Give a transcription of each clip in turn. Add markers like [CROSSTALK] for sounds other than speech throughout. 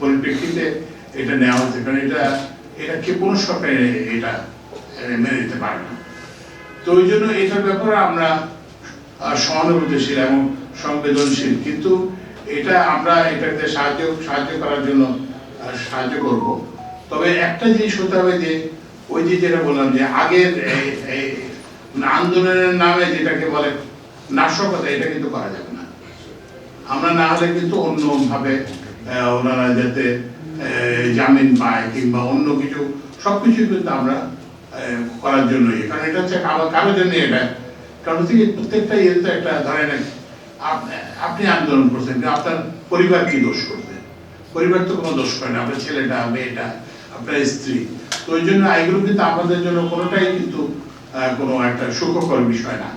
পরিপ্রেক্ষিতে এটা নেওয়া হচ্ছে কারণ এটা এটা কে কোনো সরকার এটা মেনে নিতে পারে না। তো ওই জন্য এটার ব্যাপারে আমরা সহানুভূতিশীল এবং সংবেদনশীল। কিন্তু এটা আমরা এটাতে সাহায্য সাহায্য করার জন্য সাহায্য করব। তবে একটা জিনিস হতে হবে যে, ওই যে যেটা বললাম যে, আগের মানে আন্দোলনের নামে যেটাকে বলে নাশকতা, এটা কিন্তু করা যাবে না। আমরা না হলে কিন্তু অন্যভাবে ওনারা যাতে জামিন পায় কিংবা অন্য কিছু সবকিছু কিন্তু আমরা করার জন্যই। কারণ এটা হচ্ছে কারও কারোর জন্য এটা। কারণ হচ্ছে প্রত্যেকটা ইয়েতে একটা, ধরেন আপনি আন্দোলন করছেন আপনার পরিবার কি দোষ করছে পরিবার তো কোনো দোষ করে না, আপনার ছেলেটা, মেয়েটা, আপনার স্ত্রী। তো ওই জন্য এগুলো কিন্তু আমাদের জন্য কোনোটাই কিন্তু কোনো একটা সুখকর বিষয় না।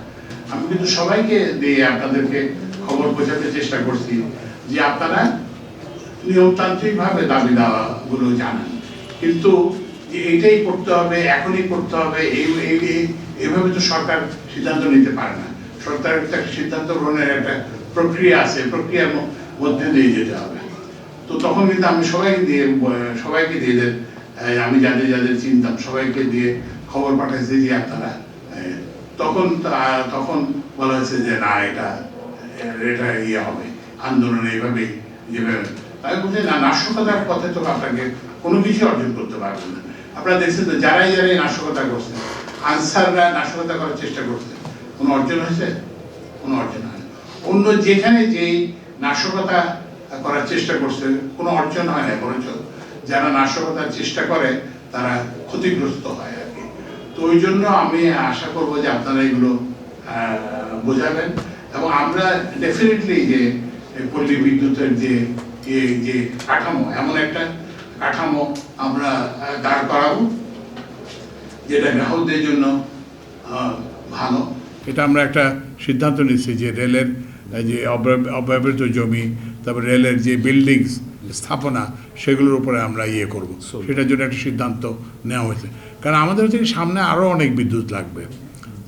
আমি কিন্তু সবাইকে দিয়ে আপনাদেরকে খবর বোঝাতে চেষ্টা করছি যে আপনারা নিয়মতান্ত্রিক ভাবে দাবি দাওয়া গুলো জানান। কিন্তু এইটাই করতে হবে, এখনই করতে হবে, এই, এই- এই- এইভাবে তো সরকার সিদ্ধান্ত নিতে পারে না। সরকারের একটা সিদ্ধান্ত গ্রহণের একটা প্রক্রিয়া আছে, প্রক্রিয়ার মধ্যে দিয়ে যেতে হবে। তো তখন কিন্তু আমি সবাইকে দিয়ে সবাইকে দিয়ে দেন আমি যাদের যাদের চিনতাম, সবাইকে দিয়ে খবর পাঠাইছি যে আপনারা তখন তখন বলা হয়েছে যে না, এটা এটা ইয়ে হবে, আন্দোলন এইভাবে যেভাবে বলছি, না, নাশকতার পথে তো আপনাকে কোনো কিছু অর্জন করতে পারবেন না। আপনারা দেখছেন তো, যারাই যারাই নাশকতা করছেন, আনসাররা নাশকতা করার চেষ্টা করছেন, কোনো অর্জন হয়েছে? কোনো অর্জন হয় অন্য যেখানে যেই নাশকতা করার চেষ্টা করছে, কোনো অর্জন হয় না, বরঞ্চ যারা নাশকতার চেষ্টা করে, তারা ক্ষতিগ্রস্ত হয় আর কি। তো ওই জন্য আমি আশা করব যে আপনারা এগুলো বোঝাবেন। এবং আমরা ডেফিনেটলি যে পল্লী বিদ্যুতের যে যে যে কাঠামো এমন একটা কাঠামো আমরা দাঁড় করাবো যেটা গ্রাহকদের জন্য ভালো। এটা আমরা একটা সিদ্ধান্ত নিচ্ছি যে রেলের যে অব্যব- অব্যবহৃত জমি তারপর রেলের যে বিল্ডিংস স্থাপনা সেগুলোর উপরে আমরা ইয়ে করব। সেটার জন্য একটা সিদ্ধান্ত নেওয়া হয়েছে। কারণ আমাদের হচ্ছে কি সামনে আরও অনেক বিদ্যুৎ লাগবে।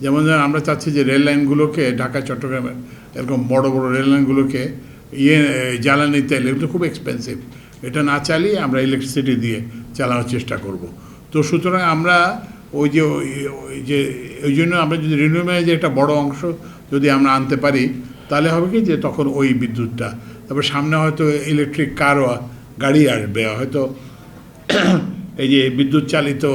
যেমন ধরেন আমরা চাচ্ছি যে রেল লাইনগুলোকে ঢাকা চট্টগ্রামে এরকম বড় বড় রেল লাইনগুলোকে ইয়ে জ্বালানি তেল, এগুলো খুব এক্সপেন্সিভ এটা না চালিয়ে আমরা ইলেকট্রিসিটি দিয়ে চালানোর চেষ্টা করব। তো সুতরাং আমরা ওই যে, ওই- যে, ওই জন্য আমরা যদি রিনিউমের যে একটা বড় অংশ যদি আমরা আনতে পারি, তাহলে হবে কি যে তখন ওই বিদ্যুৎটা। তারপর সামনে হয়তো ইলেকট্রিক কারও গাড়ি আসবে, হয়তো [CLEARS THROAT] এই যে বিদ্যুৎ চালিত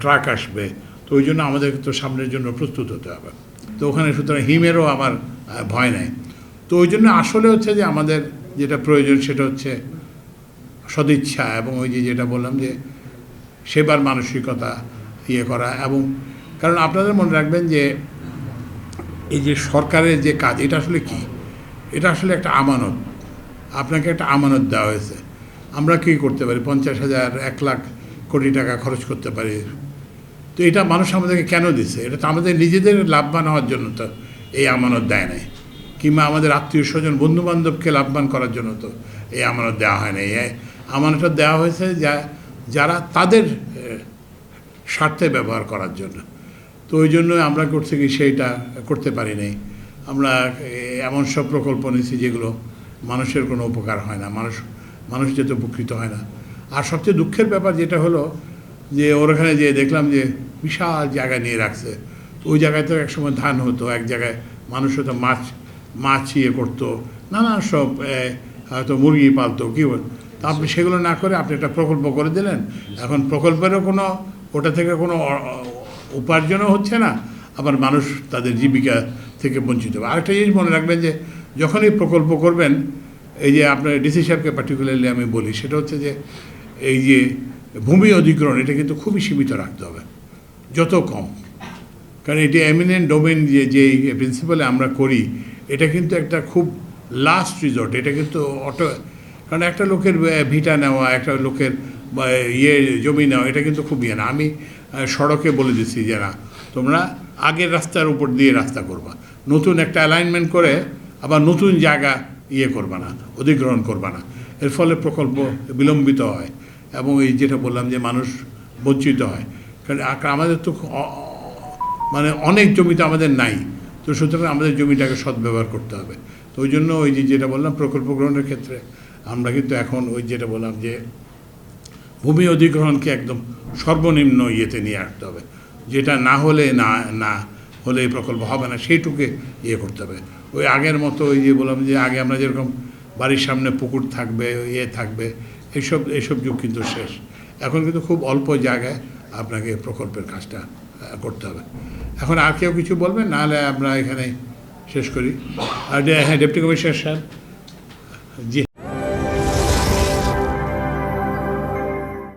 ট্রাক আসবে। তো ওই জন্য আমাদের তো সামনের জন্য প্রস্তুত হতে হবে। তো ওখানে সুতরাং হিমেরও আমার ভয় নাই। তো ওই জন্য আসলে হচ্ছে যে আমাদের যেটা প্রয়োজন সেটা হচ্ছে সদিচ্ছা এবং ওই যে যেটা বললাম যে সেবার মানসিকতা ইয়ে করা এবং কারণ আপনাদের মনে রাখবেন যে এই যে সরকারের যে কাজ, এটা আসলে কি? এটা আসলে একটা আমানত। আপনাকে একটা আমানত দেওয়া হয়েছে। আমরা কী করতে পারি? পঞ্চাশ হাজার, এক লাখ কোটি টাকা খরচ করতে পারি। তো এটা মানুষ আমাদেরকে কেন দিছে? এটা তো আমাদের নিজেদের লাভবান হওয়ার জন্য তো এই আমানত দেয় নাই। কিংবা আমাদের আত্মীয় স্বজন বন্ধু বান্ধবকে লাভবান করার জন্য তো এই আমানত দেওয়া হয় নাই এই আমানতটা দেওয়া হয়েছে যা, যারা তাদের স্বার্থে ব্যবহার করার জন্য। তো ওই জন্য আমরা করছি কি সেইটা করতে পারি নাই। আমরা এমন সব প্রকল্প নিয়েছি যেগুলো মানুষের কোনো উপকার হয় না। মানুষ মানুষ যাতে উপকৃত হয় না। আর সবচেয়ে দুঃখের ব্যাপার যেটা হলো যে ওর ওখানে যে দেখলাম যে বিশাল জায়গা নিয়ে রাখছে। তো ওই জায়গায় তো একসময় ধান হতো, এক জায়গায় মানুষ হয়তো মাছ মাছ ইয়ে করতো, নানান সব হয়তো মুরগি পালতো, কী তা আপনি সেগুলো না করে আপনি একটা প্রকল্প করে দিলেন। এখন প্রকল্পেরও কোনো, ওটা থেকে কোনো উপার্জনও হচ্ছে না, আবার মানুষ তাদের জীবিকা থেকে বঞ্চিত হবে। আরেকটা জিনিস মনে রাখবেন যে, যখনই প্রকল্প করবেন, এই যে আপনার ডিসি সাহেবকে পার্টিকুলারলি আমি বলি, সেটা হচ্ছে যে, এই যে ভূমি অধিগ্রহণ, এটা কিন্তু খুবই সীমিত রাখতে হবে, যত কম। কারণ এটি এমিনেন্ট ডোমেন যে যে প্রিন্সিপালে আমরা করি এটা কিন্তু একটা খুব লাস্ট রিজর্ট এটা কিন্তু অটো, কারণ একটা লোকের ভিটা নেওয়া, একটা লোকের ইয়ে জমি নেওয়া, এটা কিন্তু খুব ইয়ে না। আমি সড়কে বলে দিচ্ছি যে না, তোমরা আগের রাস্তার উপর দিয়ে রাস্তা করবা। নতুন একটা অ্যালাইনমেন্ট করে আবার নতুন জায়গা ইয়ে করবা না, অধিগ্রহণ করবা না। এর ফলে প্রকল্প বিলম্বিত হয় এবং এই যেটা বললাম যে মানুষ বঞ্চিত হয়। কারণ আমাদের তো মানে অনেক জমি তো আমাদের নাই। তো সুতরাং আমাদের জমিটাকে সদ্ব্যবহার করতে হবে। তো ওই জন্য ওই যে যেটা বললাম, প্রকল্প গ্রহণের ক্ষেত্রে আমরা কিন্তু এখন ওই যেটা বললাম যে ভূমি অধিগ্রহণকে একদম সর্বনিম্ন ইয়েতে নিয়ে আসতে হবে। যেটা না হলে না না হলে এই প্রকল্প হবে না, সেইটুকে ইয়ে করতে হবে। ওই আগের মতো ওই যে বললাম যে আগে আমরা যেরকম বাড়ির সামনে পুকুর থাকবে ইয়ে থাকবে এইসব এইসব যুগ কিন্তু শেষ। এখন কিন্তু খুব অল্প জায়গায় আপনাকে প্রকল্পের কাজটা করতে হবে। এখন আর কেউ কিছু বলবেন নাহলে আমরা এখানে শেষ করি। আর হ্যাঁ ডেপুটি কমিশনার স্যার জি।